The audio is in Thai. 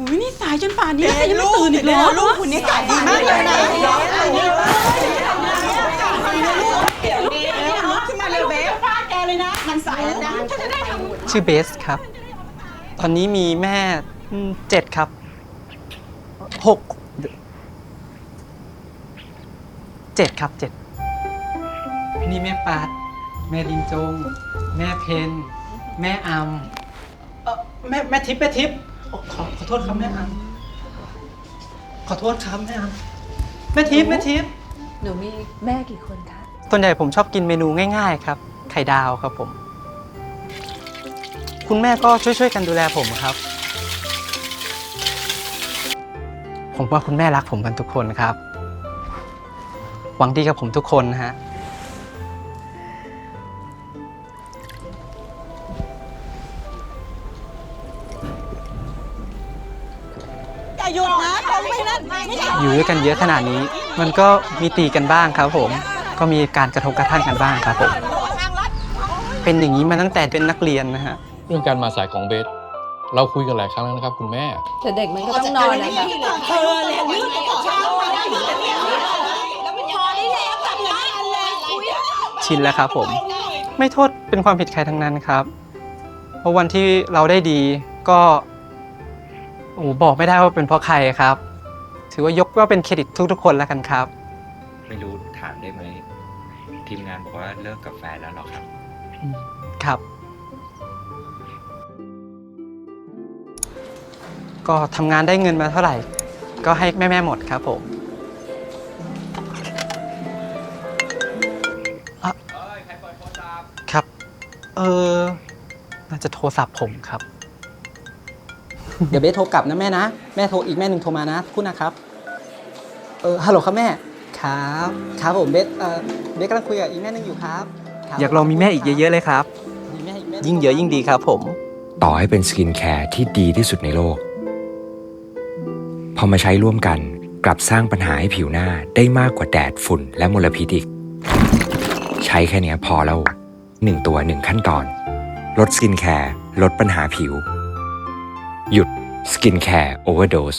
หูยนี่สายจนป่านนี้แล้วแกยังไม่ตื่นอีกเหรอลูกคุณนี่ขายดีมากเลยนะลุกขึ้นมาเร็วเบสฟาดแกเลยนะมันสายแล้วนะถ้าจะได้ทำชื่อเบสครับ ตอนนี้มีแม่อืมเจ็ดครับหกเจ็ดครับเจ็ดนี่แม่ปัด แม่ลินจง แม่เพน แม่อัมเอ่อแม่แม่ทิพย์แม่ทิพย์โอ้ ขอขอโทษครับแม่อัมขอโทษครับแม่อัมแม่ทิพย์แม่ทิพย์หนูมีแม่กี่คนคะ ส่วนใหญ่ผมชอบกินเมนูง่ายๆครับ ไข่ดาวครับผม คุณแม่ก็ช่วยๆกันดูแลผมครับ ผมว่าคุณแม่รักผมกันทุกคนครับ หวังดีกับผมทุกคนนะฮะ หยุดนะตรงไปนั่นไม่ใช่อยู่ด้วยกันเยอะขนาดนี้ มันก็มีตีกันบ้างครับผม ก็มีการกระทบกระทั่งกันบ้างครับผม เป็นอย่างนี้มาตั้งแต่เป็นนักเรียนนะฮะ เรื่องการมาสายของเบส เราคุยกันหลายครั้งแล้วนะครับ คุณแม่ แต่เด็กมันก็ต้องนอนนะคะเธอเลยยืดเช้ามาได้ยืดแล้วไม่พอได้แล้วกลับบ้านเลยคุยชินแล้วครับผม ไม่โทษเป็นความผิดใครทั้งนั้นครับ เพราะวันที่เราได้ดีก็ โอ้โหบอกไม่ได้ว่าเป็นเพราะใครครับ ถือว่ายกว่าเป็นเครดิตทุกๆคนแล้วกันครับ ไม่รู้ถามได้ไหม ทีมงานบอกว่าเลิกกับแฟนแล้วเหรอครับ ครับ ก็ทำงานได้เงินมาเท่าไหร่ ก็ให้แม่ ๆ หมดครับผมอะครับ เออน่าจะโทรศัพท์ผมครับ เดี๋ยวเบสโทรกลับนะแม่นะ แม่โทรอีกแม่หนึ่งโทรมานะพูดนะครับ เออฮัลโหลครับแม่ ครับ ครับผมเบสเออเบสกำลังคุยกับอีกแม่หนึ่งอยู่ครับครับอยากลองมีแม่อีกเยอะๆเลยครับมีแม่อีกแม่หนึ่ยิ่งเยอะยิ่งดีครับผม ต่อให้เป็นสกินแคร์ที่ดีที่สุดในโลก พอมาใช้ร่วมกันกลับสร้างปัญหาให้ผิวหน้าได้มากกว่าแดดฝุ่นและมลพิษอีก ใช้แค่เนี้ยพอแล้วหนึ่งตัวหนึ่งขั้นตอน ลดสกินแคร์ลดปัญหาผิว หยุดสกินแคร์โอเวอร์โดส